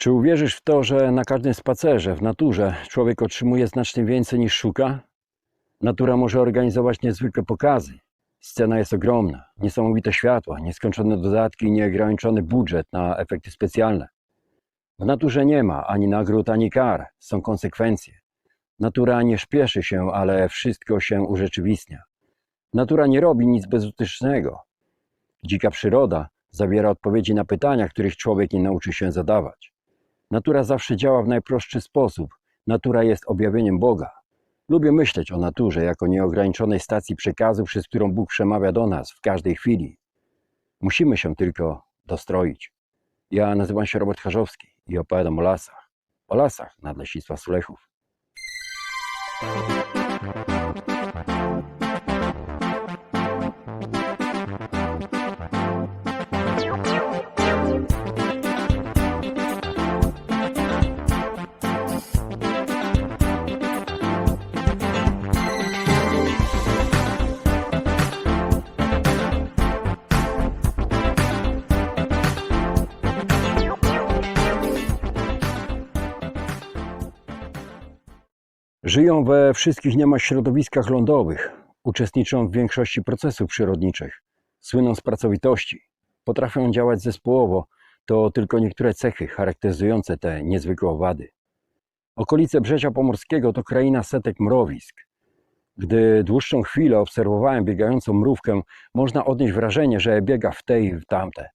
Czy uwierzysz w to, że na każdym spacerze w naturze człowiek otrzymuje znacznie więcej niż szuka? Natura może organizować niezwykłe pokazy. Scena jest ogromna, niesamowite światła, nieskończone dodatki i nieograniczony budżet na efekty specjalne. W naturze nie ma ani nagród, ani kar, są konsekwencje. Natura nie śpieszy się, ale wszystko się urzeczywistnia. Natura nie robi nic bezużytecznego. Dzika przyroda zawiera odpowiedzi na pytania, których człowiek nie nauczy się zadawać. Natura zawsze działa w najprostszy sposób. Natura jest objawieniem Boga. Lubię myśleć o naturze jako nieograniczonej stacji przekazu, przez którą Bóg przemawia do nas w każdej chwili. Musimy się tylko dostroić. Ja nazywam się Robert Charzowski i opowiadam o lasach. O lasach Nadleśnictwa Sulechów. Żyją we wszystkich niemal środowiskach lądowych, uczestniczą w większości procesów przyrodniczych, słyną z pracowitości, potrafią działać zespołowo. To tylko niektóre cechy charakteryzujące te niezwykłe owady. Okolice Brzezia Pomorskiego to kraina setek mrowisk. Gdy dłuższą chwilę obserwowałem biegającą mrówkę, można odnieść wrażenie, że biega w te i w tamte.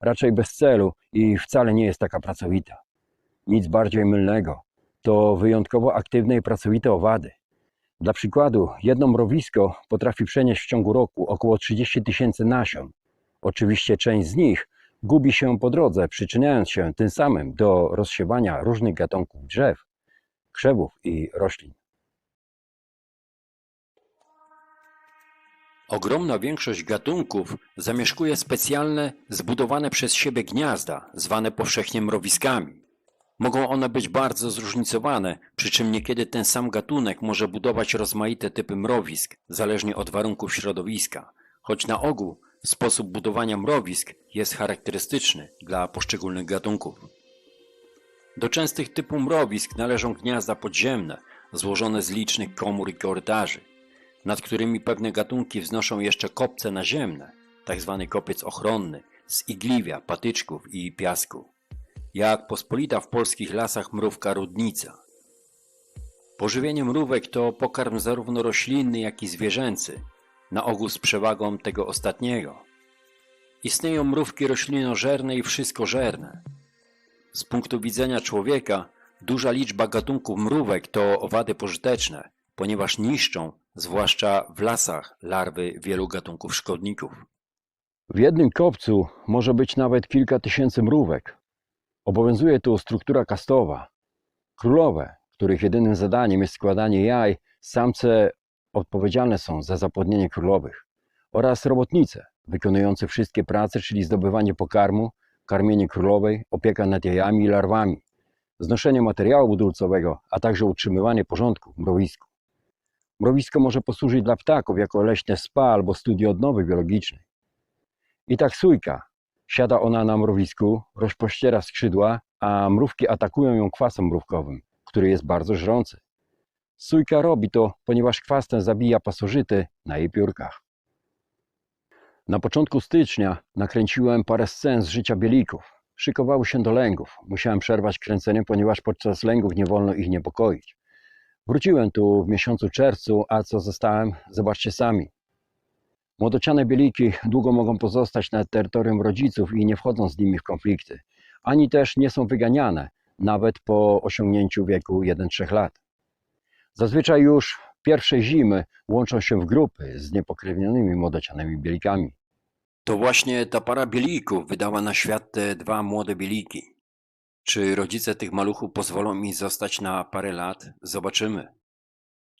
Raczej bez celu i wcale nie jest taka pracowita. Nic bardziej mylnego to wyjątkowo aktywne i pracowite owady. Dla przykładu, jedno mrowisko potrafi przenieść w ciągu roku około 30 tysięcy nasion. Oczywiście część z nich gubi się po drodze, przyczyniając się tym samym do rozsiewania różnych gatunków drzew, krzewów i roślin. Ogromna większość gatunków zamieszkuje specjalne, zbudowane przez siebie gniazda, zwane powszechnie mrowiskami. Mogą one być bardzo zróżnicowane, przy czym niekiedy ten sam gatunek może budować rozmaite typy mrowisk, zależnie od warunków środowiska, choć na ogół sposób budowania mrowisk jest charakterystyczny dla poszczególnych gatunków. Do częstych typów mrowisk należą gniazda podziemne, złożone z licznych komór i korytarzy, nad którymi pewne gatunki wznoszą jeszcze kopce naziemne, tzw. kopiec ochronny, z igliwia, patyczków i piasku jak pospolita w polskich lasach mrówka rudnica. Pożywienie mrówek to pokarm zarówno roślinny, jak i zwierzęcy, na ogół z przewagą tego ostatniego. Istnieją mrówki roślinożerne i wszystkożerne. Z punktu widzenia człowieka duża liczba gatunków mrówek to owady pożyteczne, ponieważ niszczą, zwłaszcza w lasach, larwy wielu gatunków szkodników. W jednym kopcu może być nawet kilka tysięcy mrówek. Obowiązuje tu struktura kastowa. Królowe, których jedynym zadaniem jest składanie jaj, samce odpowiedzialne są za zapłodnienie królowych oraz robotnice, wykonujące wszystkie prace, czyli zdobywanie pokarmu, karmienie królowej, opieka nad jajami i larwami, znoszenie materiału budulcowego, a także utrzymywanie porządku w mrowisku. Mrowisko może posłużyć dla ptaków jako leśne spa albo studio odnowy biologicznej. I tak sójka, Siada ona na mrowisku, rozpościera skrzydła, a mrówki atakują ją kwasem mrówkowym, który jest bardzo żrący. Sójka robi to, ponieważ kwas ten zabija pasożyty na jej piórkach. Na początku stycznia nakręciłem parę scen z życia bielików. Szykowały się do lęgów. Musiałem przerwać kręcenie, ponieważ podczas lęgów nie wolno ich niepokoić. Wróciłem tu w miesiącu czerwcu, a co zostałem, zobaczcie sami. Młodociane bieliki długo mogą pozostać na terytorium rodziców i nie wchodzą z nimi w konflikty, ani też nie są wyganiane, nawet po osiągnięciu wieku 1-3 lat. Zazwyczaj już pierwsze zimy łączą się w grupy z niepokrewnionymi młodocianymi bielikami. To właśnie ta para bielików wydała na świat te dwa młode bieliki. Czy rodzice tych maluchów pozwolą mi zostać na parę lat? Zobaczymy.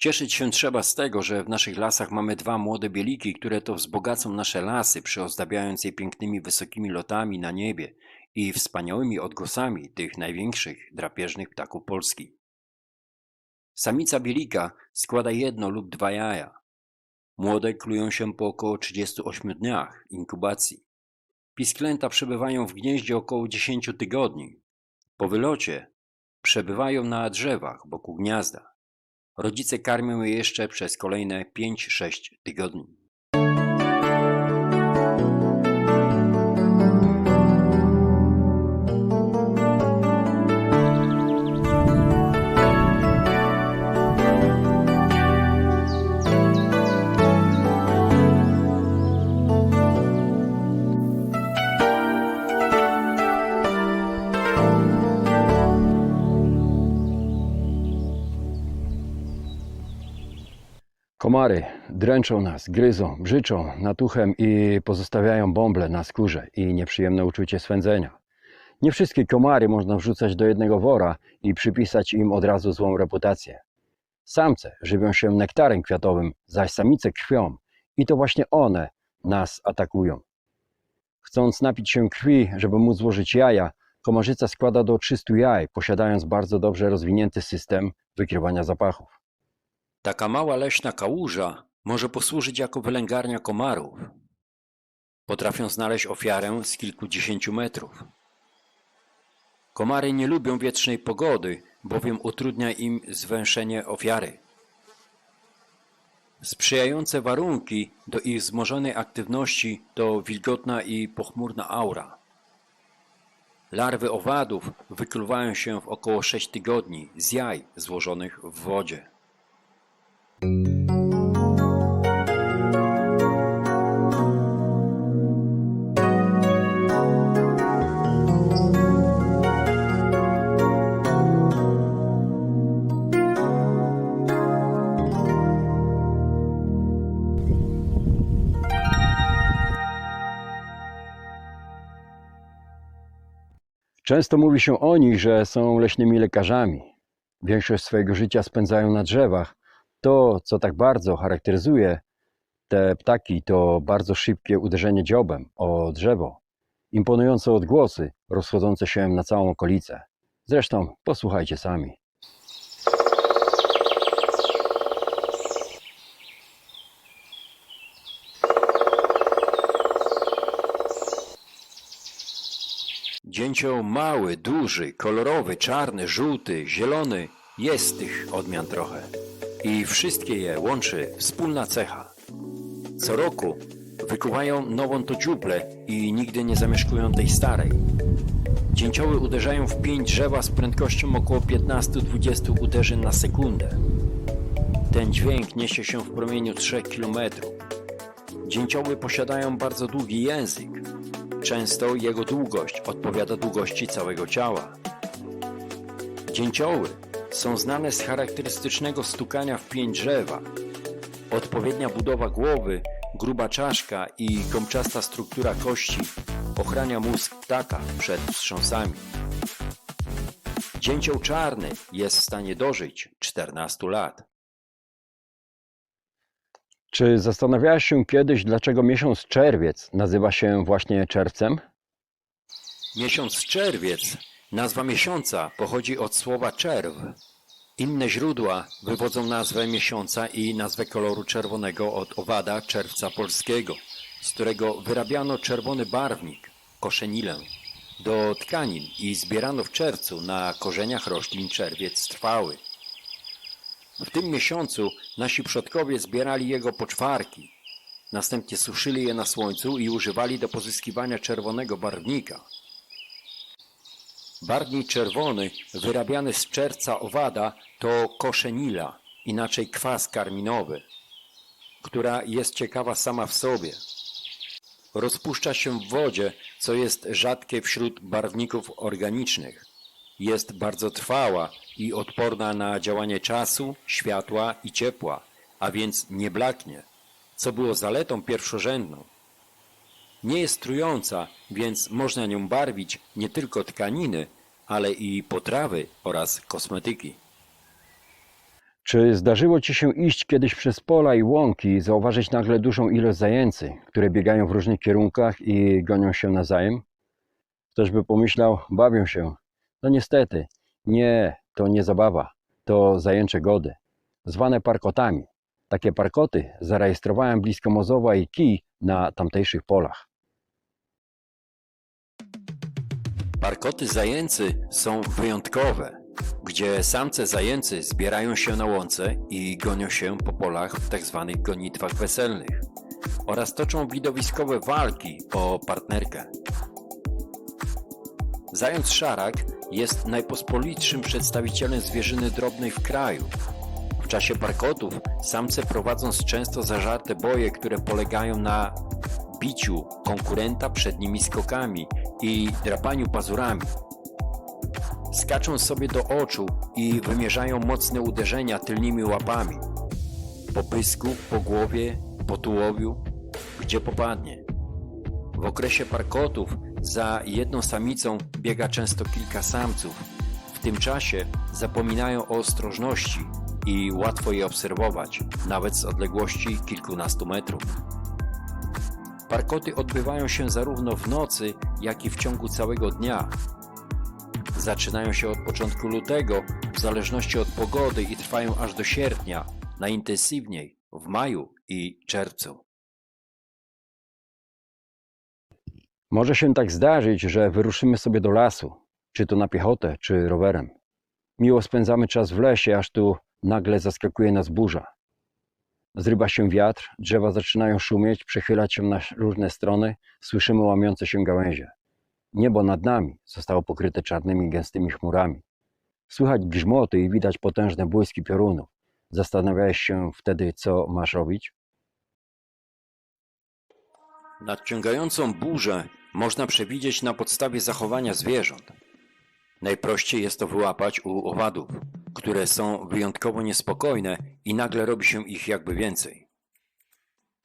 Cieszyć się trzeba z tego, że w naszych lasach mamy dwa młode bieliki, które to wzbogacą nasze lasy, przyozdabiając je pięknymi wysokimi lotami na niebie i wspaniałymi odgłosami tych największych drapieżnych ptaków Polski. Samica bielika składa jedno lub dwa jaja. Młode klują się po około 38 dniach inkubacji. Pisklęta przebywają w gnieździe około 10 tygodni. Po wylocie przebywają na drzewach wokół gniazda. Rodzice karmią je jeszcze przez kolejne 5-6 tygodni. Komary dręczą nas, gryzą, brzyczą natuchem i pozostawiają bąble na skórze i nieprzyjemne uczucie swędzenia. Nie wszystkie komary można wrzucać do jednego wora i przypisać im od razu złą reputację. Samce żywią się nektarem kwiatowym, zaś samice krwią i to właśnie one nas atakują. Chcąc napić się krwi, żeby móc złożyć jaja, komarzyca składa do 300 jaj, posiadając bardzo dobrze rozwinięty system wykrywania zapachów. Taka mała leśna kałuża może posłużyć jako wylęgarnia komarów. Potrafią znaleźć ofiarę z kilkudziesięciu metrów. Komary nie lubią wietrznej pogody, bowiem utrudnia im zwęszenie ofiary. Sprzyjające warunki do ich wzmożonej aktywności to wilgotna i pochmurna aura. Larwy owadów wykluwają się w około 6 tygodni z jaj złożonych w wodzie. Często mówi się o nich, że są leśnymi lekarzami. Większość swojego życia spędzają na drzewach. To, co tak bardzo charakteryzuje te ptaki, to bardzo szybkie uderzenie dziobem o drzewo, imponujące odgłosy rozchodzące się na całą okolicę. Zresztą posłuchajcie sami. Dzięcioł mały, duży, kolorowy, czarny, żółty, zielony jest tych odmian trochę. I wszystkie je łączy wspólna cecha. Co roku wykuwają nową to dziuplę i nigdy nie zamieszkują tej starej. Dzięcioły uderzają w pień drzewa z prędkością około 15-20 uderzeń na sekundę. Ten dźwięk niesie się w promieniu 3 km. Dzięcioły posiadają bardzo długi język, Często jego długość odpowiada długości całego ciała. Dzięcioły są znane z charakterystycznego stukania w pień drzewa. Odpowiednia budowa głowy, gruba czaszka i gąbczasta struktura kości ochrania mózg ptaka przed wstrząsami. Dzięcioł czarny jest w stanie dożyć 14 lat. Czy zastanawiałeś się kiedyś, dlaczego miesiąc czerwiec nazywa się właśnie czerwcem? Miesiąc czerwiec, nazwa miesiąca pochodzi od słowa czerw. Inne źródła wywodzą nazwę miesiąca i nazwę koloru czerwonego od owada czerwca polskiego, z którego wyrabiano czerwony barwnik, koszenilę, do tkanin i zbierano w czerwcu na korzeniach roślin czerwiec trwały. W tym miesiącu nasi przodkowie zbierali jego poczwarki. Następnie suszyli je na słońcu i używali do pozyskiwania czerwonego barwnika. Barwnik czerwony, wyrabiany z czerwca owada, to koszenila, inaczej kwas karminowy, która jest ciekawa sama w sobie. Rozpuszcza się w wodzie, co jest rzadkie wśród barwników organicznych. Jest bardzo trwała i odporna na działanie czasu, światła i ciepła, a więc nie blaknie, co było zaletą pierwszorzędną. Nie jest trująca, więc można nią barwić nie tylko tkaniny, ale i potrawy oraz kosmetyki. Czy zdarzyło Ci się iść kiedyś przez pola i łąki i zauważyć nagle dużą ilość zajęcy, które biegają w różnych kierunkach i gonią się nawzajem? Ktoś by pomyślał, bawią się. No niestety, nie, to nie zabawa, to zajęcze gody, zwane parkotami. Takie parkoty zarejestrowałem blisko Mozowa i Kij na tamtejszych polach. Parkoty zajęcy są wyjątkowe, gdzie samce zajęcy zbierają się na łące i gonią się po polach w tzw. gonitwach weselnych oraz toczą widowiskowe walki o partnerkę. Zając szarak jest najpospolitszym przedstawicielem zwierzyny drobnej w kraju. W czasie parkotów samce prowadzą często zażarte boje, które polegają na biciu konkurenta przednimi skokami i drapaniu pazurami. Skaczą sobie do oczu i wymierzają mocne uderzenia tylnymi łapami. Po pysku, po głowie, po tułowiu, gdzie popadnie. W okresie parkotów za jedną samicą biega często kilka samców. W tym czasie zapominają o ostrożności i łatwo je obserwować, nawet z odległości kilkunastu metrów. Parkoty odbywają się zarówno w nocy, jak i w ciągu całego dnia. Zaczynają się od początku lutego, w zależności od pogody i trwają aż do sierpnia, najintensywniej w maju i czerwcu. Może się tak zdarzyć, że wyruszymy sobie do lasu, czy to na piechotę, czy rowerem. Miło spędzamy czas w lesie, aż tu nagle zaskakuje nas burza. Zrywa się wiatr, drzewa zaczynają szumieć, przechylać się na różne strony, słyszymy łamiące się gałęzie. Niebo nad nami zostało pokryte czarnymi, gęstymi chmurami. Słychać grzmoty i widać potężne błyski piorunów. Zastanawiałeś się wtedy, co masz robić? Nadciągającą burzę można przewidzieć na podstawie zachowania zwierząt. Najprościej jest to wyłapać u owadów, które są wyjątkowo niespokojne i nagle robi się ich jakby więcej.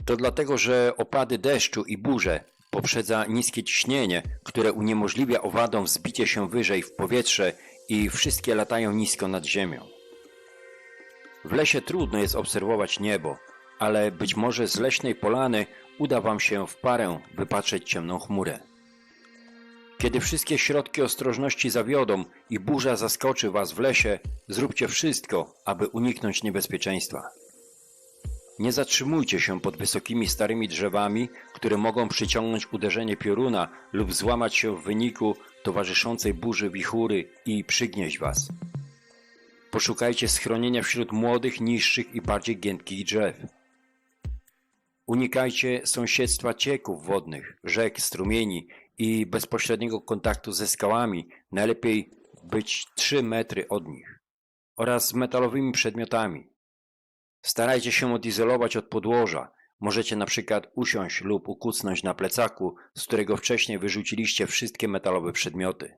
To dlatego, że opady deszczu i burze poprzedza niskie ciśnienie, które uniemożliwia owadom wzbicie się wyżej w powietrze i wszystkie latają nisko nad ziemią. W lesie trudno jest obserwować niebo, ale być może z leśnej polany uda Wam się w parę wypatrzeć ciemną chmurę. Kiedy wszystkie środki ostrożności zawiodą i burza zaskoczy Was w lesie, zróbcie wszystko, aby uniknąć niebezpieczeństwa. Nie zatrzymujcie się pod wysokimi starymi drzewami, które mogą przyciągnąć uderzenie pioruna lub złamać się w wyniku towarzyszącej burzy wichury i przygnieść Was. Poszukajcie schronienia wśród młodych, niższych i bardziej giętkich drzew. Unikajcie sąsiedztwa cieków wodnych, rzek, strumieni i bezpośredniego kontaktu ze skałami, najlepiej być 3 metry od nich, oraz metalowymi przedmiotami. Starajcie się odizolować od podłoża. Możecie na przykład usiąść lub ukucnąć na plecaku, z którego wcześniej wyrzuciliście wszystkie metalowe przedmioty.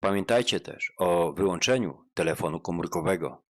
Pamiętajcie też o wyłączeniu telefonu komórkowego.